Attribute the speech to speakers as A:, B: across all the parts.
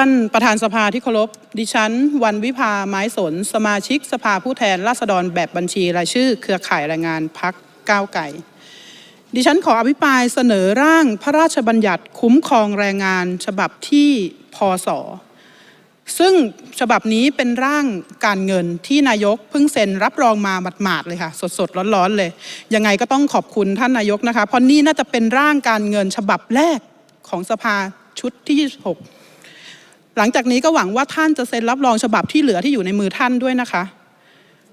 A: ท่านประธานสภาที่เคารพ ดิฉัน วันวิภาไม้สน สมาชิกสภาผู้แทนราษฎรแบบบัญชีรายชื่อ เครือข่ายแรงงานพักก้าวไก่ ดิฉันขออภิปรายเสนอร่างพระราชบัญญัติคุ้มครองแรงงานฉบับที่พศซึ่งฉบับนี้เป็นร่างการเงินที่นายกเพิ่งเซ็นรับรองมาหมาดๆเลยค่ะ สดๆร้อนๆเลย ยังไงก็ต้องขอบคุณท่านนายกนะคะ เพราะนี่น่าจะเป็นร่างการเงินฉบับแรกของสภาชุดที่ 26 หลังจากนี้ก็หวังว่าท่านจะเซ็นรับรองฉบับที่เหลือที่อยู่ในมือท่านด้วยนะคะ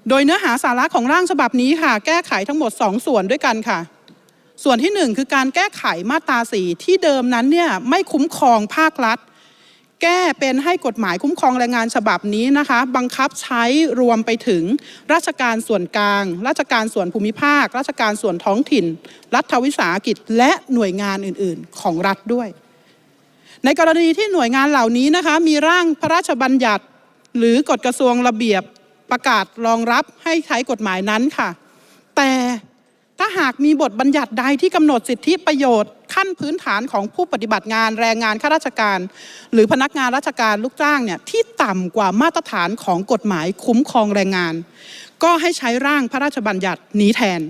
A: โดยเนื้อหาสาระของร่างฉบับนี้ค่ะ แก้ไขทั้งหมด 2 ส่วนด้วยกันค่ะ ส่วนที่ 1 คือการแก้ไขมาตราสีที่เดิมนั้นเนี่ยไม่คุ้มครองภาครัฐ แก้เป็นให้กฎหมายคุ้มครองแรงงานฉบับนี้นะคะ บังคับใช้รวมไปถึงราชการส่วนกลาง ราชการส่วนภูมิภาค ราชการส่วนท้องถิ่น รัฐวิสาหกิจ และหน่วยงานอื่น ๆ ของรัฐด้วย ในกรณีที่หน่วยงานเหล่านี้นะคะมีร่างพระราชบัญญัติ หรือกฎกระทรวงระเบียบประกาศรองรับให้ใช้กฎหมายนั้นค่ะ แต่ถ้าหากมีบทบัญญัติใดที่กำหนดสิทธิประโยชน์ ขั้นพื้นฐานของผู้ปฏิบัติงานแรงงานข้าราชการ หรือพนักงานราชการลูกจ้างเนี่ยที่ต่ำกว่ามาตรฐานของกฎหมายคุ้มครองแรงงาน ก็ให้ใช้ร่างพระราชบัญญัตินี้แทน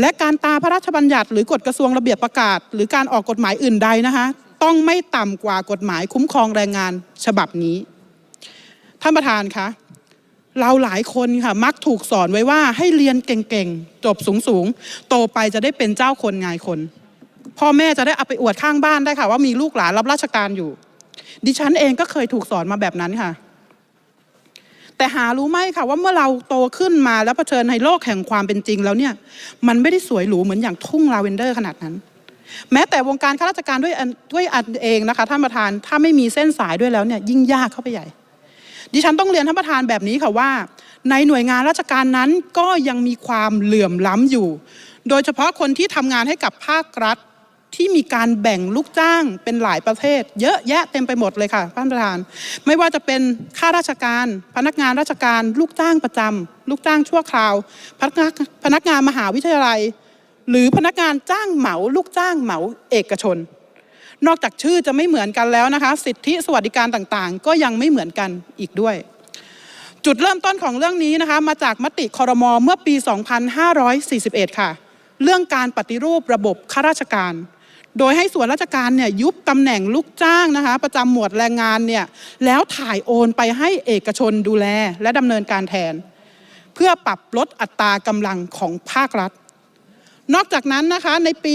A: และการตาพระราชบัญญัติ หรือกฎกระทรวงระเบียบประกาศ หรือการออกกฎหมายอื่นใดนะคะ ต้องไม่ต่ำกว่ากฎหมายคุ้มครองแรงงานฉบับนี้ ท่านประธานคะเราหลายคนค่ะมักถูกสอนไว้ว่าให้เรียนเก่งๆ จบสูงๆ โตไปจะได้เป็นเจ้าคนงายคน พ่อแม่จะได้เอาไปอวดข้างบ้านได้ค่ะ ว่ามีลูกหลานรับราชการอยู่ ดิฉันเองก็เคยถูกสอนมาแบบนั้นค่ะ แต่หารู้ไหมค่ะว่าเมื่อเราโตขึ้นมาแล้วเผชิญในโลกแห่งความเป็นจริงแล้วเนี่ย มันไม่ได้สวยหรูเหมือนอย่างทุ่งลาเวนเดอร์ขนาดนั้น แม้แต่วงการข้าราชการด้วยด้วยอันเองนะคะท่านประธานถ้าไม่มีเส้นสายด้วยแล้วเนี่ยยิ่งยากเข้าไปใหญ่ ดิฉันต้องเรียนท่านประธานแบบนี้ค่ะว่า ในหน่วยงานราชการนั้นก็ยังมีความเหลื่อมล้ำอยู่ โดยเฉพาะคนที่ทำงานให้กับภาครัฐที่มีการแบ่งลูกจ้างเป็นหลายประเภทเยอะแยะเต็มไปหมดเลยค่ะท่านประธาน ไม่ว่าจะเป็นข้าราชการ พนักงานราชการ ลูกจ้างประจำลูกจ้างชั่วคราว พนักงานพนักงานมหาวิทยาลัย หรือพนักงานจ้างเหมาลูกจ้างเหมาเอกชน นอกจากชื่อจะไม่เหมือนกันแล้วนะคะ สิทธิสวัสดิการต่างๆ ก็ยังไม่เหมือนกันอีกด้วย จุดเริ่มต้นของเรื่องนี้นะคะมาจากมติคอรมอเมื่อปี 2541 ค่ะ เรื่องการปฏิรูประบบข้าราชการ โดยให้ส่วนราชการเนี่ยยุบตำแหน่งลูกจ้างนะคะ ประจำหมวดแรงงานเนี่ยแล้วถ่ายโอนไปให้เอกชนดูแลและดำเนินการแทน เพื่อปรับลดอัตรากำลังของภาครัฐ นอกจากนั้นนะคะในปี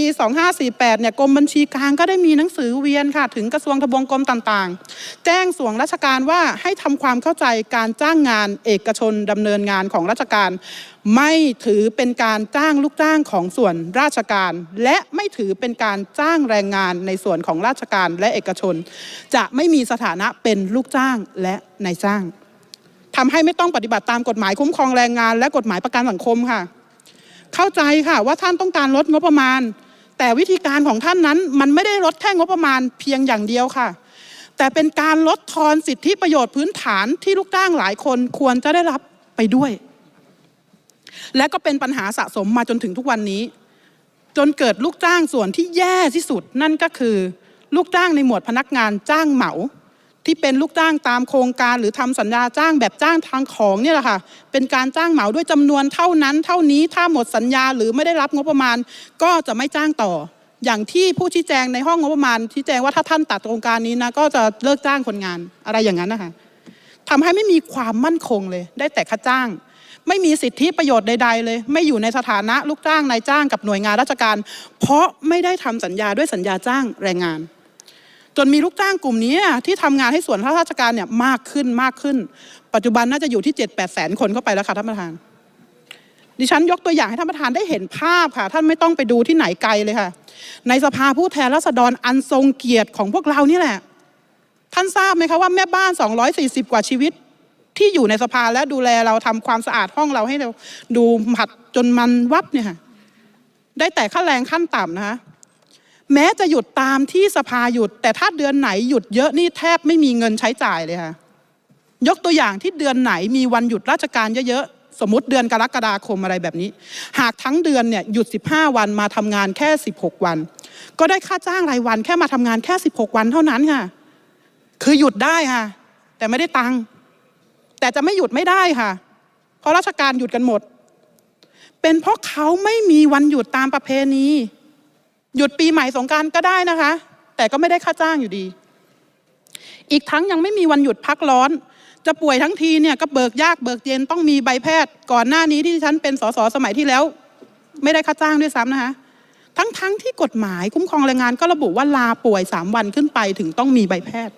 A: 2548 เนี่ยกรมบัญชีกลางก็ได้มีหนังสือเวียนค่ะ ถึงกระทรวงทบวงกรมต่างๆ แจ้งส่วนราชการว่าให้ทำความเข้าใจการจ้างงานเอกชนดำเนินงานของราชการ ไม่ถือเป็นการจ้างลูกจ้างของส่วนราชการ และไม่ถือเป็นการจ้างแรงงานในส่วนของราชการและเอกชน จะไม่มีสถานะเป็นลูกจ้างและนายจ้างทำให้ไม่ต้องปฏิบัติตามกฎหมายคุ้มครองแรงงาน และกฎหมายประกันสังคมค่ะ เข้าใจค่ะว่าท่านต้องการลดงบประมาณ แต่วิธีการของท่านนั้นมันไม่ได้ลดแค่งบประมาณเพียงอย่างเดียวค่ะ แต่เป็นการลดทอนสิทธิประโยชน์พื้นฐานที่ลูกจ้างหลายคนควรจะได้รับไปด้วย และก็เป็นปัญหาสะสมมาจนถึงทุกวันนี้ จนเกิดลูกจ้างส่วนที่แย่ที่สุดนั่นก็คือ ลูกจ้างในหมวดพนักงานจ้างเหมา ที่เป็นลูกจ้างตามโครงการหรือทำสัญญาจ้างแบบจ้างทางของเนี่ยแหละค่ะเป็นการจ้างเหมาด้วยจำนวนเท่านั้น เท่านี้ถ้าหมดสัญญาหรือไม่ได้รับงบประมาณ ก็จะไม่จ้างต่อ อย่างที่ผู้ชี้แจงในห้องงบประมาณชี้แจงว่าถ้าท่านตัดโครงการนี้นะก็จะเลิกจ้างคนงานอะไรอย่างนั้นนะคะทำให้ไม่มีความมั่นคงเลย ได้แต่ค่าจ้าง ไม่มีสิทธิประโยชน์ใด ๆ เลย ไม่อยู่ในสถานะลูกจ้างนายจ้างกับหน่วยงานราชการ เพราะไม่ได้ทำสัญญาด้วยสัญญาจ้างแรงงาน จนมีลูกจ้างกลุ่มนี้ที่ทำงานให้ส่วนราชการเนี่ยมากขึ้นมากขึ้น ปัจจุบันน่าจะอยู่ที่7 8แสนคนเข้าไปแล้วค่ะท่านประธาน ดิฉันยกตัวอย่างให้ท่านประธานได้เห็นภาพค่ะ ท่านไม่ต้องไปดูที่ไหนไกลเลยค่ะ ในสภาผู้แทนราษฎรอันทรงเกียรติของพวกเรานี่แหละ ท่านทราบไหมคะว่าแม่บ้าน 240 กว่าชีวิตที่อยู่ในสภาและดูแลเราทำความสะอาดห้องเราให้เราดูผัดจนมันวับเนี่ยค่ะได้แต่ค่าแรงขั้นต่ำนะคะ แม้จะหยุดตามที่สภาหยุด แต่ถ้าเดือนไหนหยุดเยอะนี่แทบไม่มีเงินใช้จ่ายเลยค่ะยกตัวอย่างที่เดือนไหนมีวันหยุดราชการเยอะๆสมมติเดือนกรกฎาคมอะไรแบบนี้ หากทั้งเดือนเนี่ยหยุด 15 วันมาทำงานแค่ 16 วัน ก็ได้ค่าจ้างรายวันแค่มาทำงานแค่ 16 วันเท่านั้นค่ะ คือหยุดได้ค่ะ แต่ไม่ได้ตังค์แต่จะไม่หยุดไม่ได้ค่ะ เพราะราชการหยุดกันหมด เป็นเพราะเขาไม่มีวันหยุดตามประเพณี หยุดปีใหม่สงการก็ได้นะคะ แต่ก็ไม่ได้ค่าจ้างอยู่ดี อีกทั้งยังไม่มีวันหยุดพักร้อน จะป่วยทั้งทีเนี่ยก็เบิกยากเบิกเย็นต้องมีใบแพทย์ ก่อนหน้านี้ที่ฉันเป็นสสสมัยที่แล้ว ไม่ได้ค่าจ้างด้วยซ้ำนะคะ ทั้งทั้งที่กฎหมายคุ้มครองแรงงานก็ระบุว่าลาป่วยสามวันขึ้นไปถึงต้องมีใบแพทย์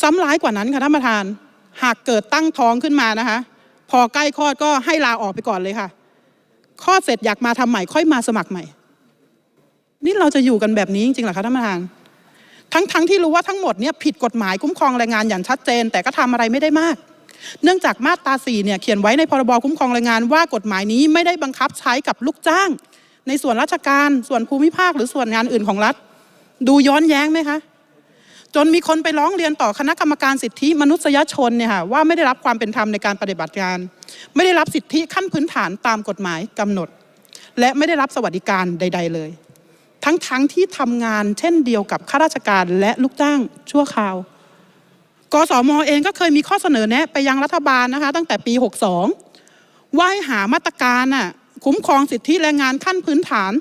A: ซ้ำร้ายกว่านั้นค่ะท่านประธาน หากเกิดตั้งท้องขึ้นมานะคะ พอใกล้คลอดก็ให้ลาออกไปก่อนเลยค่ะคลอดเสร็จอยากมาทำใหม่ค่อยมาสมัครใหม่ นี่เราจะอยู่กันแบบนี้จริงๆหรอคะท่านประธานทั้งๆทที่รู้ว่าทั้งหมดเนี่ยผิดกฎหมายคุ้มครองแรงงานอย่างชัดเจน แต่ก็ทำอะไรไม่ได้มาก เนื่องจากมาตรา4เนี่ยเขียนไว้ในพรบคุ้มครองแรงงานว่ากฎหมายนี้ไม่ได้บังคับใช้กับลูกจ้าง ในส่วนราชการส่วนภูมิภาค หรือส่วนงานอื่นของรัฐ ดูย้อนแย้งไหมคะจนมีคนไปร้องเรียนต่อคณะกรรมการสิทธิมนุษยชนเนี่ยค่ะว่าไม่ได้รับความเป็นธรรมในการปฏิบัติงาน ไม่ได้รับสิทธิขั้นพื้นฐานตามกฎหมายกำหนด และไม่ได้รับสวัสดิการใด ๆ เลย ทั้งๆทที่ทำงานเช่นเดียวกับข้าราชการและลูกจ้างชั่วคราว กสมเองก็เคยมีข้อเสนอแนะไปยังรัฐบาลนะคะ ตั้งแต่ปี 62 ว่าให้หามาตรการน่ะคุ้มครองสิทธิแรงงานขั้นพื้นฐาน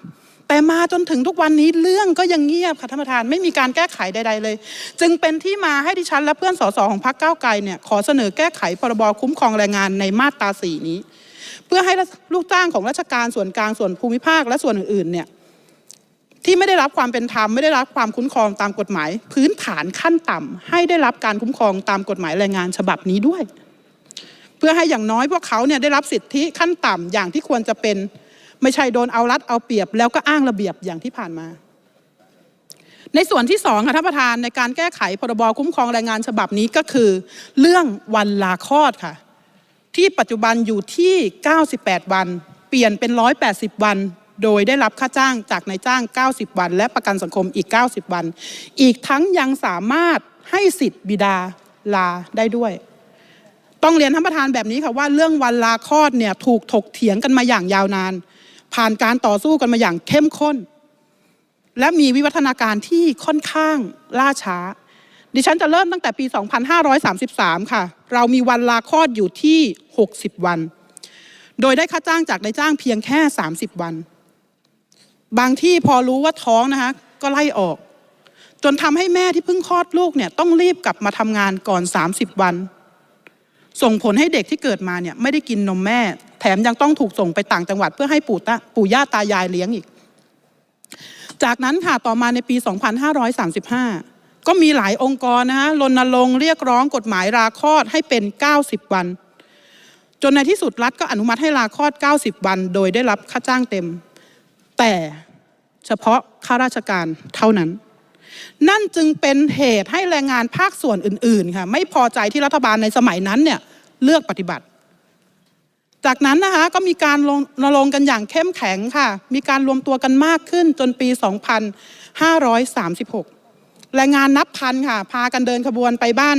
A: แต่มาจนถึงทุกวันนี้เรื่องก็ยังเงียบค่ะท่านประธานไม่มีการแก้ไขใด ๆ เลย จึงเป็นที่มาให้ดิฉันและเพื่อนสสของพรรคก้าวไกลเนี่ยขอเสนอแก้ไขพรบคุ้มครองแรงงานในมาตราสีนี้ เพื่อให้ลูกจ้างของราชการส่วนกลางส่วนภูมิภาคและส่วนอื่นๆเนี่ย ที่ไม่ได้รับความเป็นธรรมไม่ได้รับความคุ้มครองตามกฎหมาย พื้นฐานขั้นต่ำให้ได้รับการคุ้มครองตามกฎหมายแรงงานฉบับนี้ด้วย เพื่อให้อย่างน้อยพวกเขาเนี่ยได้รับสิทธิขั้นต่ำอย่างที่ควรจะเป็น ไม่ใช่โดนเอารัดเอาเปรียบ แล้วก็อ้างระเบียบอย่างที่ผ่านมา ในส่วนที่สองค่ะท่านประธานในการแก้ไขพรบคุ้มครองแรงงานฉบับนี้ก็คือ เรื่องวันลาคลอดค่ะ ที่ปัจจุบันอยู่ที่ 98 วัน เปลี่ยนเป็น 180 วัน โดยได้รับค่าจ้างจากนายจ้าง 90 วัน และประกันสังคมอีก 90 วัน อีกทั้งยังสามารถให้สิทธิ์บิดาลาได้ด้วย ต้องเรียนท่านประธานแบบนี้ค่ะว่าเรื่องวันลาคลอดเนี่ยถูกถกเถียงกันมาอย่างยาวนาน ผ่านการต่อสู้กันมาอย่างเข้มข้น และมีวิวัฒนาการที่ค่อนข้างล่าช้า ดิฉันจะเริ่มตั้งแต่ปี 2533 ค่ะ เรามีวันลาคลอดอยู่ที่ 60 วัน โดยได้ค่าจ้างจากนายจ้างเพียงแค่ 30 วัน บางที่พอรู้ว่าท้องนะคะก็ไล่ออก จนทำให้แม่ที่เพิ่งคลอดลูกเนี่ยต้องรีบกลับมาทำงานก่อน 30 วัน ส่งผลให้เด็กที่เกิดมาเนี่ยไม่ได้กินนมแม่ แถมยังต้องถูกส่งไปต่างจังหวัดเพื่อให้ปู่ตาปู่ย่าตายายเลี้ยงอีก จากนั้นค่ะต่อมาในปี 2535 ก็มีหลายองค์กรนะคะรณรงค์เรียกร้องกฎหมายลาคลอดให้เป็น 90 วัน จนในที่สุดรัฐก็อนุมัติให้ลาคลอด 90 วัน โดยได้รับค่าจ้างเต็ม แต่เฉพาะข้าราชการเท่านั้น นั่นจึงเป็นเหตุให้แรงงานภาคส่วนอื่นๆค่ะไม่พอใจที่รัฐบาลในสมัยนั้นเนี่ยเลือกปฏิบัติ จากนั้นนะคะก็มีการรณรงค์กันอย่างเข้มแข็งค่ะ มีการรวมตัวกันมากขึ้นจนปี 2536 แรงงานนับพันค่ะ พากันเดินขบวนไปบ้าน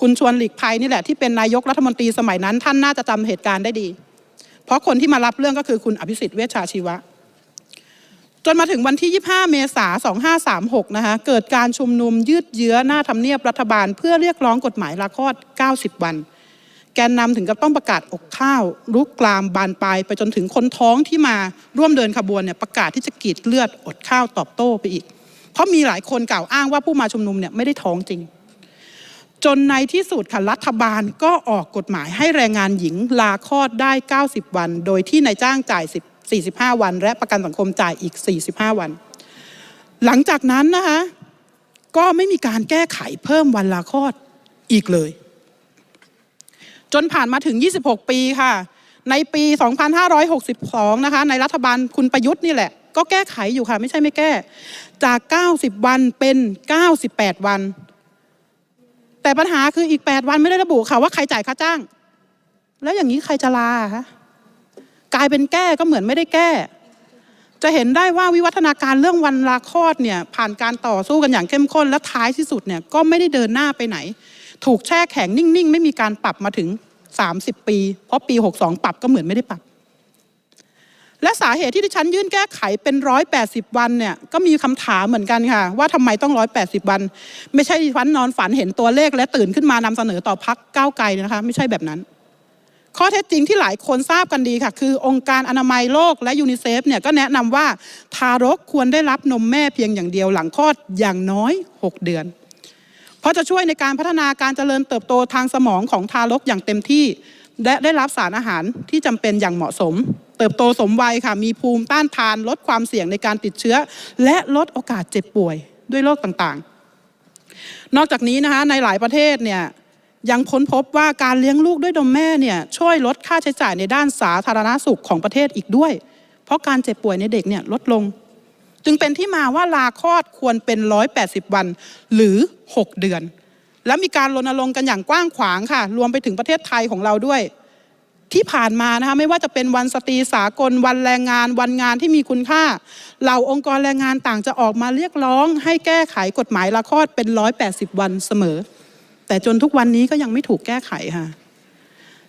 A: คุณชวนหลีกภัยนี่แหละที่เป็นนายกรัฐมนตรีสมัยนั้นท่านน่าจะจำเหตุการณ์ได้ดี เพราะคนที่มารับเรื่องก็คือคุณอภิสิทธิ์เวชชาชีวะ จนมาถึงวันที่ 25 เมษายน 2536 นะคะ เกิดการชุมนุมยืดเยื้อหน้าทำเนียบรัฐบาล เพื่อเรียกร้องกฎหมายลาคลอด 90 วัน แกนนำถึงกับต้องประกาศอกข้าวลุกลามบานปลายไปจนถึงคนท้องที่มาร่วมเดินขบวนเนี่ยประกาศที่จะกรีดเลือดอดข้าวตอบโต้ไปอีก เพราะมีหลายคนกล่าวอ้างว่าผู้มาชุมนุมเนี่ยไม่ได้ท้องจริง จนในที่สุดค่ะรัฐบาลก็ออกกฎหมายให้แรงงานหญิงลาคลอดได้ 90 วัน โดยที่นายจ้างจ่าย 10 45 วัน และประกันสังคมจ่ายอีก 45 วัน หลังจากนั้นนะคะก็ไม่มีการแก้ไขเพิ่มวันลาคลอดอีกเลย จนผ่านมาถึง 26 ปีค่ะ ในปี 2562 นะคะ ในรัฐบาลคุณประยุทธ์นี่แหละ ก็แก้ไขอยู่ค่ะ ไม่ใช่ไม่แก้ จาก 90 วันเป็น 98 วัน แต่ปัญหาคืออีก 8 วันไม่ได้ระบุค่ะว่าใครจ่ายค่าจ้าง แล้วอย่างนี้ใครจะลาคะ กลายเป็นแก้ก็เหมือนไม่ได้แก้ จะเห็นได้ว่าวิวัฒนาการเรื่องวันลาคลอดเนี่ยผ่านการต่อสู้กันอย่างเข้มข้นและท้ายที่สุดเนี่ยก็ไม่ได้เดินหน้าไปไหน ถูกแช่แข็งนิ่ง ๆ ไม่มีการปรับมาถึง 30 ปี เพราะปี 62 ปรับก็เหมือนไม่ได้ปรับ และสาเหตุที่ดิฉันยื่นแก้ไขเป็น 180 วันเนี่ยก็มีคำถามเหมือนกันค่ะ ว่าทำไมต้อง 180 วัน ไม่ใช่ดิฉันนอนฝันเห็นตัวเลขและตื่นขึ้นมานำเสนอต่อพักก้าวไกลนะคะ ไม่ใช่แบบนั้น ข้อเท็จจริงที่หลายคนทราบกันดีค่ะ คือองค์การอนามัยโลกและยูนิเซฟเนี่ยก็แนะนำว่าทารกควรได้รับนมแม่เพียงอย่างเดียวหลังคลอดอย่างน้อย 6 เดือน เพราะจะช่วยในการพัฒนาการเจริญเติบโตทางสมองของทารกอย่างเต็มที่ และได้รับสารอาหารที่จำเป็นอย่างเหมาะสม เติบโตสมวัยค่ะ มีภูมิต้านทานลดความเสี่ยงในการติดเชื้อ และลดโอกาสเจ็บป่วยด้วยโรคต่างๆ นอกจากนี้นะคะในหลายประเทศเนี่ย ยังค้นพบว่าการเลี้ยงลูกด้วยนมแม่เนี่ยช่วยลดค่าใช้จ่ายในด้านสาธารณสุขของประเทศอีกด้วย เพราะการเจ็บป่วยในเด็กเนี่ยลดลง จึงเป็นที่มาว่าลาคลอดควรเป็น 180 วันหรือ 6 เดือน และมีการรณรงค์กันอย่างกว้างขวางค่ะ รวมไปถึงประเทศไทยของเราด้วย ที่ผ่านมานะคะไม่ว่าจะเป็นวันสตรีสากล วันแรงงาน วันงานที่มีคุณค่า เหล่าองค์กรแรงงานต่างจะออกมาเรียกร้อง ให้แก้ไขกฎหมายลาคลอดเป็น 180 วันเสมอ แต่จนทุกวันนี้ก็ยังไม่ถูกแก้ไขค่ะ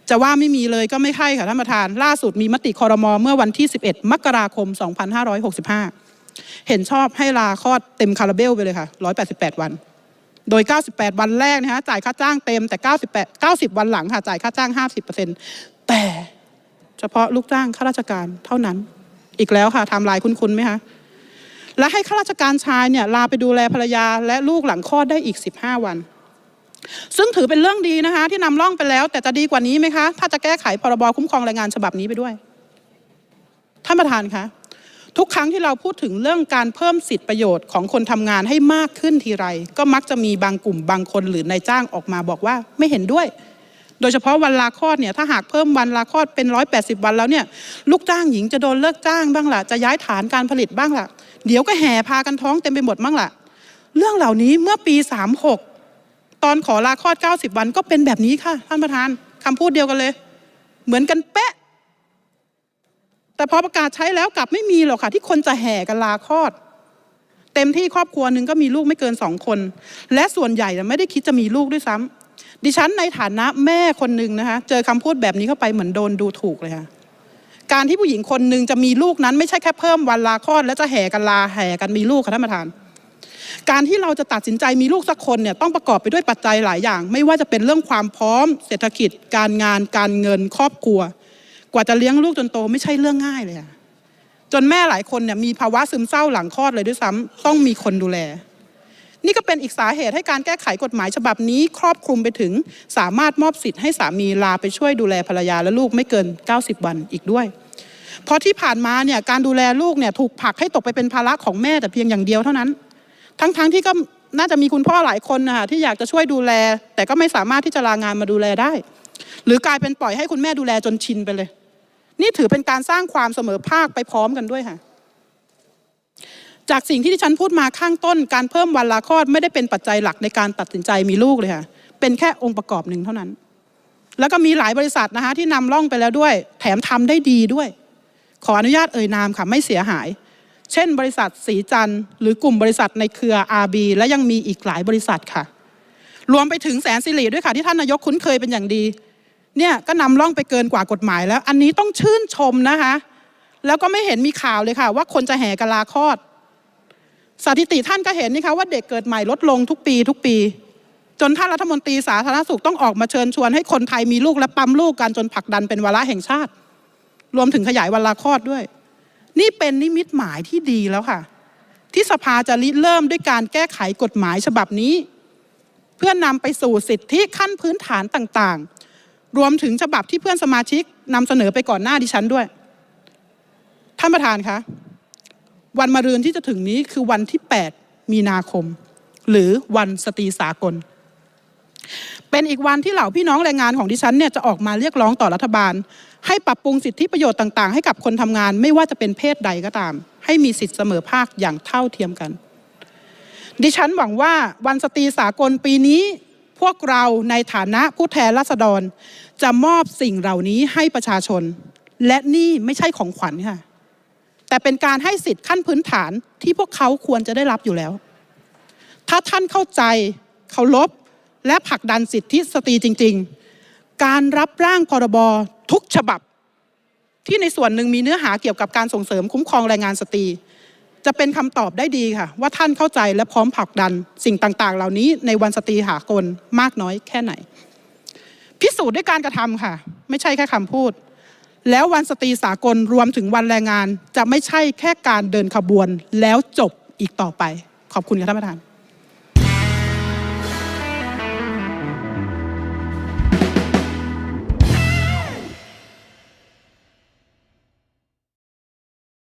A: จะว่าไม่มีเลยก็ไม่ใช่ค่ะท่านประธาน ล่าสุดมีมติคอรมอเมื่อวันที่ 11 มกราคม 2565 เห็นชอบให้ลาคลอดเต็มคาราเบลไปเลยค่ะ 188 วัน โดย 98 วันแรกนะคะจ่ายค่าจ้างเต็มแต่ 98 90 วันหลังค่ะจ่ายค่าจ้าง 50%แต่เฉพาะลูกจ้างข้าราชการเท่านั้น อีกแล้วค่ะทำลายคุ้นๆไหมคะและให้ข้าราชการชายเนี่ยลาไปดูแลภรรยาและลูกหลังคลอดได้อีก 15 วัน ซึ่งถือเป็นเรื่องดีนะคะ ที่นำร่องไปแล้ว แต่จะดีกว่านี้ไหมคะ ถ้าจะแก้ไขพรบคุ้มครองแรงงานฉบับนี้ไปด้วยท่านประธานคะทุกครั้งที่เราพูดถึงเรื่องการเพิ่มสิทธิประโยชน์ของคนทำงานให้มากขึ้นทีไร ก็มักจะมีบางกลุ่มบางคนหรือนายจ้างออกมาบอกว่าไม่เห็นด้วย โดยเฉพาะวันลาคลอดเนี่ยถ้าหากเพิ่มวันลาคลอดเป็น 180 วันแล้วเนี่ยลูกจ้างหญิงจะโดนเลิกจ้างบ้างล่ะจะย้ายฐานการผลิตบ้างล่ะ เดี๋ยวก็แห่พากันท้องเต็มไปหมดบ้างล่ะ เรื่องเหล่านี้เมื่อปี 36 ตอนขอลาคลอด 90 วันก็เป็นแบบนี้ค่ะ ท่านประธานคำพูดเดียวกันเลย เหมือนกันเป๊ะ แต่พอประกาศใช้แล้วกลับไม่มีหรอกค่ะ ที่คนจะแห่กันลาคลอด เต็มที่ครอบครัวหนึ่งก็มีลูกไม่เกินสองคน และส่วนใหญ่ไม่ได้คิดจะมีลูกด้วยซ้ำดิฉันในฐานะแม่คนหนึ่งนะคะเจอคำพูดแบบนี้เข้าไปเหมือนโดนดูถูกเลยค่ะการที่ผู้หญิงคนหนึ่งจะมีลูกนั้นไม่ใช่แค่เพิ่มวันลาคลอด แล้วจะแห่กันลาแห่กันมีลูกค่ะท่านประธาน การที่เราจะตัดสินใจมีลูกสักคนเนี่ยต้องประกอบไปด้วยปัจจัยหลายอย่าง ไม่ว่าจะเป็นเรื่องความพร้อม เศรษฐกิจ การงาน การเงิน ครอบครัว กว่าจะเลี้ยงลูกจนโตไม่ใช่เรื่องง่ายเลยจนแม่หลายคนเนี่ยมีภาวะซึมเศร้าหลังคลอดเลยด้วยซ้ำต้องมีคนดูแล นี่ก็เป็นอีกสาเหตุให้การแก้ไขกฎหมายฉบับนี้ ครอบคลุมไปถึงสามารถมอบสิทธิ์ให้สามีลาไปช่วยดูแลภรรยาและลูกไม่เกิน 90 วันอีกด้วยเพราะที่ผ่านมาเนี่ยการดูแลลูกเนี่ยถูกผลักให้ตกไปเป็นภาระของแม่แต่เพียงอย่างเดียวเท่านั้น ทั้งๆทที่ก็น่าจะมีคุณพ่อหลายคนนะคะที่อยากจะช่วยดูแล แต่ก็ไม่สามารถที่จะลางานมาดูแลได้ หรือกลายเป็นปล่อยให้คุณแม่ดูแลจนชินไปเลย นี่ถือเป็นการสร้างความเสมอภาคไปพร้อมกันด้วยค่ะ จากสิ่งที่ที่ฉันพูดมาข้างต้น การเพิ่มวันลาคลอดไม่ได้เป็นปัจจัยหลักในการตัดสินใจมีลูกเลยค่ะ เป็นแค่องค์ประกอบหนึ่งเท่านั้น แล้วก็มีหลายบริษัทนะคะที่นำร่องไปแล้วด้วย แถมทำได้ดีด้วย ขออนุญาตเอ่ยนามค่ะไม่เสียหาย เช่น บริษัทสีจันทร์หรือกลุ่มบริษัทในเครือ RB และยังมีอีกหลายบริษัทค่ะ รวมไปถึงแสนสิริด้วยค่ะ ที่ท่านนายกคุ้นเคยเป็นอย่างดี เนี่ยก็นำร่องไปเกินกว่ากฎหมายแล้ว อันนี้ต้องชื่นชมนะคะ แล้วก็ไม่เห็นมีข่าวเลยค่ะ ว่าคนจะแห่กลาคลอด สถิติท่านก็เห็นนี่คะว่าเด็กเกิดใหม่ลดลงทุกปี ทุกปี จนท่านรัฐมนตรีสาธารณสุขต้องออกมาเชิญชวนให้คนไทยมีลูกและปั๊มลูกกันจนผลักดันเป็นวาระแห่งชาติ รวมถึงขยายวันลาคลอดด้วย นี่เป็นนิมิตหมายที่ดีแล้วค่ะ ที่สภาจะริเริ่มด้วยการแก้ไขกฎหมายฉบับนี้ เพื่อนำไปสู่สิทธิขั้นพื้นฐานต่างๆ รวมถึงฉบับที่เพื่อนสมาชิกนำเสนอไปก่อนหน้าดิฉันด้วย ท่านประธานคะวันมะรืนที่จะถึงนี้คือวันที่ 8 มีนาคม หรือวันสตรีสากล เป็นอีกวันที่เหล่าพี่น้องแรงงานของดิฉันเนี่ยจะออกมาเรียกร้องต่อรัฐบาล ให้ปรับปรุงสิทธิประโยชน์ต่าง ๆ ให้กับคนทำงานไม่ว่าจะเป็นเพศใดก็ตาม ให้มีสิทธิเสมอภาคอย่างเท่าเทียมกัน ดิฉันหวังว่าวันสตรีสากลปีนี้ พวกเราในฐานะผู้แทนราษฎร จะมอบสิ่งเหล่านี้ให้ประชาชน และนี่ไม่ใช่ของขวัญค่ะ แต่เป็นการให้สิทธิ์ขั้นพื้นฐานที่พวกเขาควรจะได้รับอยู่แล้ว ถ้าท่านเข้าใจเคารพและผลักดันสิทธิสตรีจริง ๆ การรับร่างพรบ ทุกฉบับ ที่ในส่วนหนึ่งมีเนื้อหาเกี่ยวกับการส่งเสริมคุ้มครองแรงงานสตรี จะเป็นคำตอบได้ดีค่ะ ว่าท่านเข้าใจและพร้อมผลักดัน สิ่งต่างๆ เหล่านี้ในวันสตรีหากลมากน้อยแค่ไหน พิสูจน์ด้วยการกระทำค่ะ ไม่ใช่แค่คำพูด แล้ววันสตรีสากลรวมถึงวันแรงงาน จะไม่ใช่แค่การเดินขบวนแล้วจบอีกต่อไป ขอบคุณค่ะท่านประธาน